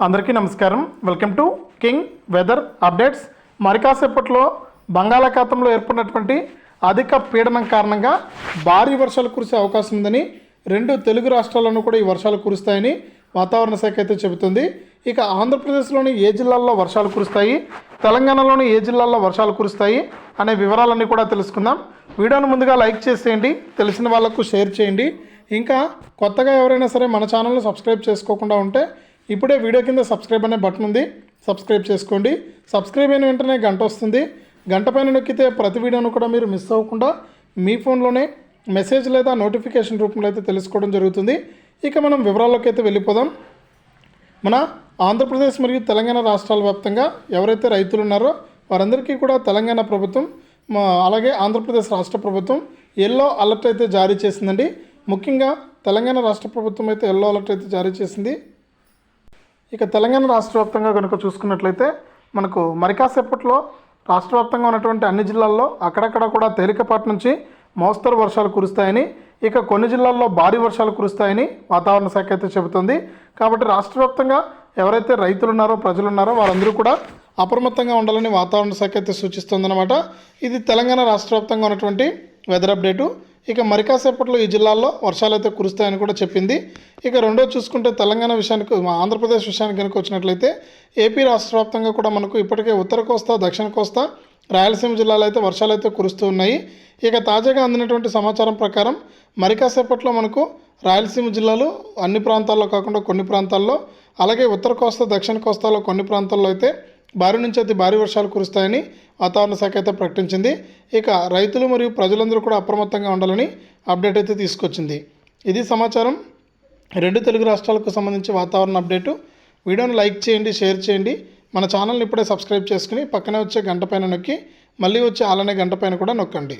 అందరికీ నమస్కారం. Welcome to king weather updates మరి కాసేపట్లో బంగాళాఖాతంలో ఏర్పడినటువంటి అధిక పీడనం కారణంగా భారీ వర్షాలు కురిసే అవకాశం ఉందని రెండు తెలుగు రాష్ట్రాల్లోనూ కూడా ఈ వర్షాలు కురుస్తాయని వాతావరణ శాఖ అయితే చెబుతుంది. ఇక ఆంధ్రప్రదేశ్లోని ఏ జిల్లాల్లో వర్షాలు కురుస్తాయి? తెలంగాణలోని ఏ జిల్లాల్లో వర్షాలు కురుస్తాయి? అనే వివరాలన్నీ కూడా తెలుసుకుందాం. వీడియోను ముందుగా లైక్ చేసేయండి తెలిసిన వాళ్ళకు షేర్ చేయండి. ఇంకా కొత్తగా ఎవరైనా సరే మన ఛానల్ను సబ్స్క్రైబ్ చేసుకోకుండా ఉంటే ఇప్పుడే వీడియో కింద సబ్స్క్రైబ్ అనే బటన్ ఉంది. సబ్స్క్రైబ్ చేసుకోండి. సబ్స్క్రైబ్ అయిన వెంటనే గంట వస్తుంది. గంట పైన నొక్కితే ప్రతి వీడియోను కూడా మీరు మిస్ అవ్వకుండా మీ ఫోన్లోనే మెసేజ్ లేదా నోటిఫికేషన్ రూపంలో అయితే తెలుసుకోవడం జరుగుతుంది. ఇక మనం వివరాల్లోకి అయితే వెళ్ళిపోదాం. మన ఆంధ్రప్రదేశ్ మరియు తెలంగాణ రాష్ట్రాల వ్యాప్తంగా ఎవరైతే రైతులు ఉన్నారో వారందరికీ కూడా తెలంగాణ ప్రభుత్వం అలాగే ఆంధ్రప్రదేశ్ రాష్ట్ర ప్రభుత్వం ఎల్లో అలర్ట్ అయితే జారీ చేసిందండి. ముఖ్యంగా తెలంగాణ రాష్ట్ర ప్రభుత్వం అయితే ఎల్లో అలర్ట్ అయితే జారీ చేసింది. ఇక తెలంగాణ రాష్ట్ర వ్యాప్తంగా కనుక చూసుకున్నట్లయితే మనకు మరికాసేపట్లో రాష్ట్ర వ్యాప్తంగా ఉన్నటువంటి అన్ని జిల్లాల్లో అక్కడక్కడ కూడా తేలికపాటి నుంచి మోస్తరు వర్షాలు కురుస్తాయని ఇక కొన్ని జిల్లాల్లో భారీ వర్షాలు కురుస్తాయని వాతావరణ శాఖ అయితే చెబుతుంది. కాబట్టి రాష్ట్ర వ్యాప్తంగా ఎవరైతే రైతులు ఉన్నారో ప్రజలు ఉన్నారో వారందరూ కూడా అప్రమత్తంగా ఉండాలని వాతావరణ శాఖ అయితే సూచిస్తుందన్నమాట. ఇది తెలంగాణ రాష్ట్ర వ్యాప్తంగా ఉన్నటువంటి వెదర్ అప్డేటు ఇక మరికాసేపట్లో ఈ జిల్లాల్లో వర్షాలు అయితే కురుస్తాయని కూడా చెప్పింది. ఇక రెండో చూసుకుంటే తెలంగాణ విషయానికి ఆంధ్రప్రదేశ్ విషయానికి కనుక వచ్చినట్లయితే ఏపీ రాష్ట్ర వ్యాప్తంగా కూడా మనకు ఇప్పటికే ఉత్తర కోస్తా దక్షిణ కోస్తా రాయలసీమ జిల్లాలో అయితే వర్షాలు అయితే కురుస్తూ ఉన్నాయి. ఇక తాజాగా అందినటువంటి సమాచారం ప్రకారం మరికాసేపట్లో మనకు రాయలసీమ జిల్లాలో అన్ని ప్రాంతాల్లో కాకుండా కొన్ని ప్రాంతాల్లో అలాగే ఉత్తర కోస్తా దక్షిణ కోస్తాలో కొన్ని ప్రాంతాల్లో అయితే భారీ నుంచి అతి భారీ వర్షాలు కురుస్తాయని వాతావరణ శాఖ అయితే ప్రకటించింది. ఇక రైతులు మరియు ప్రజలందరూ కూడా అప్రమత్తంగా ఉండాలని అప్డేట్ అయితే తీసుకొచ్చింది. ఇది సమాచారం. రెండు తెలుగు రాష్ట్రాలకు సంబంధించి వాతావరణ అప్డేటు. వీడియోని లైక్ చేయండి షేర్ చేయండి. మన ఛానల్ని ఇప్పుడే సబ్స్క్రైబ్ చేసుకుని పక్కనే వచ్చే గంట పైన నొక్కి మళ్ళీ వచ్చే ఆలనే గంట పైన కూడా నొక్కండి.